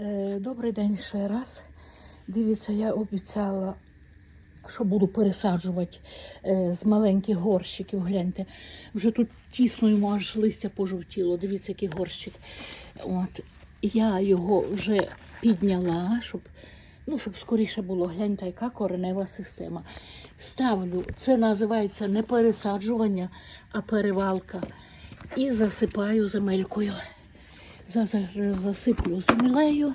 Е, Добрий день ще раз. Дивіться, я обіцяла, що буду пересаджувати е, з маленьких горщиків. Гляньте, вже тут тісно йому аж листя пожовтіло. Дивіться, який горщик. От. Я його вже підняла, щоб, ну, щоб скоріше було. Гляньте, яка коренева система. Ставлю, це називається не пересаджування, а перевалка. І засипаю земелькою. Засиплю землею.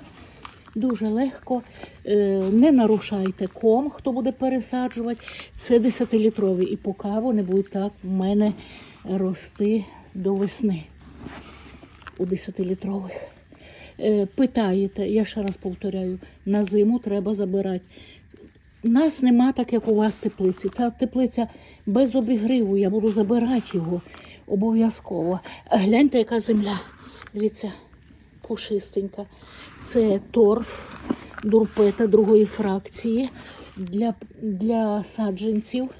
Дуже легко. Е, Не нарушайте ком, хто буде пересаджувати. Це 10-літрові. І поки вони будуть так в мене рости до весни у 10-літрових. Е, Питаєте, я ще раз повторяю, на зиму треба забирати. У нас нема так, як у вас теплиці. Та теплиця без обігріву, я буду забирати його обов'язково. Гляньте, яка земля. Дивіться, пушистенька. Це торф дурпета другої фракції для, для саджанців.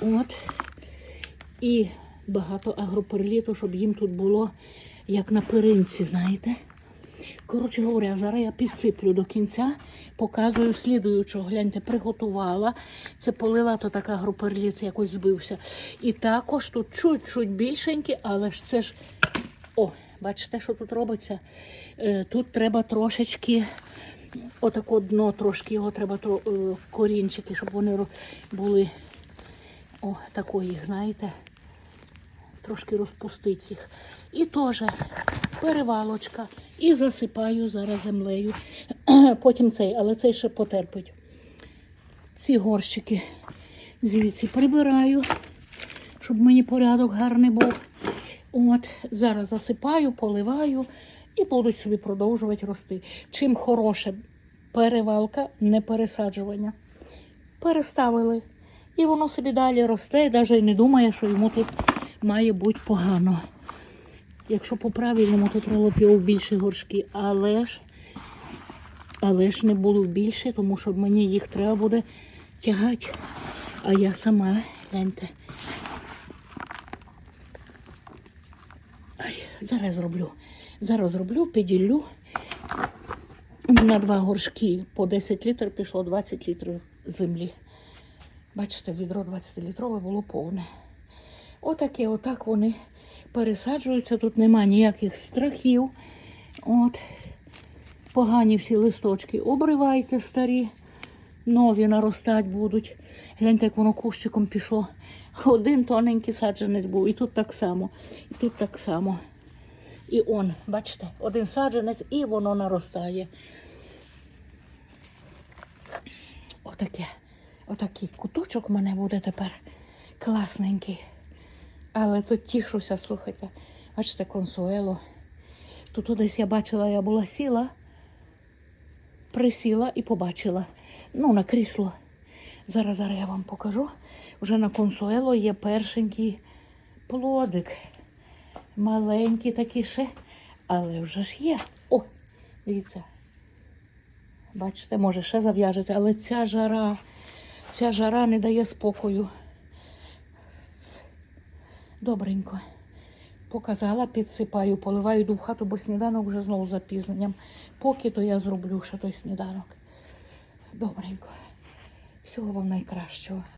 От. І багато агроперліту, щоб їм тут було як на перинці, знаєте. Коротше говоря, зараз я підсиплю до кінця, показую слідуючого. Гляньте, приготувала. Це полила, то така груперліт якось збився. І також тут чуть-чуть більшенькі, але ж це ж. О, бачите, що тут робиться? Е, Тут треба трошечки, отако дно трошки, його треба е, корінчики, щоб вони були о, такої, знаєте трошки розпустити їх. І теж перевалочка. І засипаю зараз землею. Потім цей, але цей ще потерпить. Ці горщики звідси прибираю, щоб мені порядок гарний був. От, зараз засипаю, поливаю і будуть собі продовжувати рости. Чим хороше перевалка, не пересаджування. Переставили. І воно собі далі росте, і навіть не думає, що йому тут має бути погано. Якщо по-правильному, то треба б більші горшки, але ж, але ж не буду більше, тому що мені їх треба буде тягати. А я сама, гляньте. Ай, зараз зроблю. Зараз зроблю, піділлю. На два горшки по 10 літрів пішло 20 літрів землі. Бачите, відро 20-літрове було повне. Отаке, отак вони пересаджуються. Тут нема ніяких страхів. От. Погані всі листочки обривайте старі, нові наростать будуть. Гляньте, як воно кущиком пішло. Один тоненький саджанець був, і тут так само, і тут так само. І он, бачите, один саджанець і воно наростає. Отаке. Отакий куточок в мене буде тепер класненький. Але тут тішуся, слухайте. Бачите, консуело. Тут десь я бачила, я була сіла, присіла і побачила. Ну, на крісло. Зараз, зараз я вам покажу. Вже на консуело є першенький плодик. Маленький такий ще, але вже ж є. О, дивіться. Бачите, може, ще зав'яжеться, але ця жара, ця жара не дає спокою. Добренько. Показала, підсипаю, поливаю йду хату, бо сніданок вже знову запізненням. Поки то я зроблю ще той сніданок. Добренько. Всього вам найкращого.